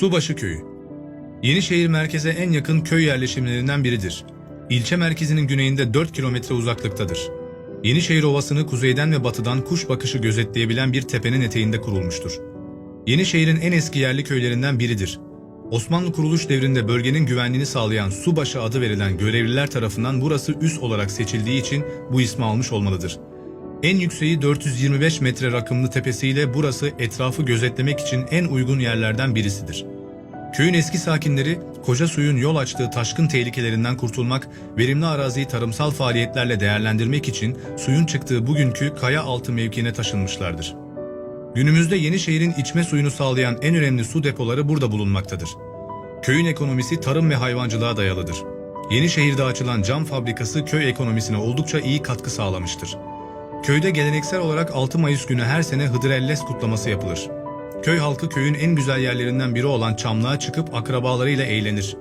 Subaşı Köyü Yenişehir merkeze en yakın köy yerleşimlerinden biridir. İlçe merkezinin güneyinde 4 kilometre uzaklıktadır. Yenişehir Ovası'nı kuzeyden ve batıdan kuş bakışı gözetleyebilen bir tepenin eteğinde kurulmuştur. Yenişehir'in en eski yerli köylerinden biridir. Osmanlı kuruluş devrinde bölgenin güvenliğini sağlayan Subaşı adı verilen görevliler tarafından burası üs olarak seçildiği için bu ismi almış olmalıdır. En yükseği 425 metre rakımlı tepesiyle burası etrafı gözetlemek için en uygun yerlerden birisidir. Köyün eski sakinleri koca suyun yol açtığı taşkın tehlikelerinden kurtulmak, verimli araziyi tarımsal faaliyetlerle değerlendirmek için suyun çıktığı bugünkü kaya altı mevkiine taşınmışlardır. Günümüzde Yenişehir'in içme suyunu sağlayan en önemli su depoları burada bulunmaktadır. Köyün ekonomisi tarım ve hayvancılığa dayalıdır. Yenişehir'de açılan cam fabrikası köy ekonomisine oldukça iyi katkı sağlamıştır. Köyde geleneksel olarak 6 Mayıs günü her sene Hıdrellez kutlaması yapılır. Köy halkı köyün en güzel yerlerinden biri olan Çamlığa çıkıp akrabalarıyla eğlenir.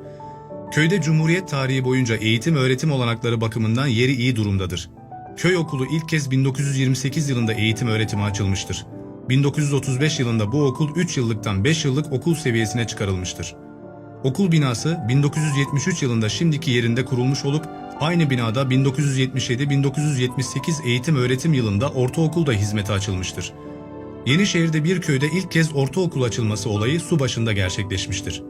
Köyde Cumhuriyet tarihi boyunca eğitim öğretim olanakları bakımından yeri iyi durumdadır. Köy okulu ilk kez 1928 yılında eğitim öğretime açılmıştır. 1935 yılında bu okul 3 yıllıktan 5 yıllık okul seviyesine çıkarılmıştır. Okul binası 1973 yılında şimdiki yerinde kurulmuş olup aynı binada 1977-1978 eğitim öğretim yılında ortaokul da hizmete açılmıştır. Yenişehir'de bir köyde ilk kez ortaokul açılması olayı su başında gerçekleşmiştir.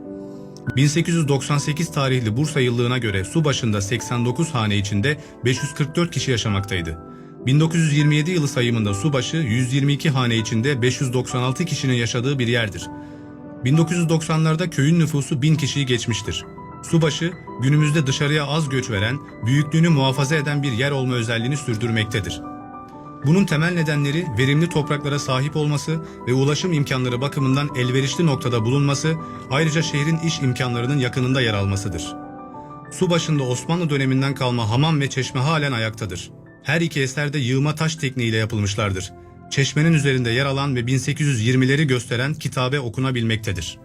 1898 tarihli Bursa yıllığına göre su başında 89 hane içinde 544 kişi yaşamaktaydı. 1927 yılı sayımında Subaşı 122 hane içinde 596 kişinin yaşadığı bir yerdir. 1990'larda köyün nüfusu 1000 kişiyi geçmiştir. Subaşı, günümüzde dışarıya az göç veren, büyüklüğünü muhafaza eden bir yer olma özelliğini sürdürmektedir. Bunun temel nedenleri verimli topraklara sahip olması ve ulaşım imkanları bakımından elverişli noktada bulunması, ayrıca şehrin iş imkanlarının yakınında yer almasıdır. Su başında Osmanlı döneminden kalma hamam ve çeşme halen ayaktadır. Her iki eser de yığma taş tekniğiyle yapılmışlardır. Çeşmenin üzerinde yer alan ve 1820'leri gösteren kitabe okunabilmektedir.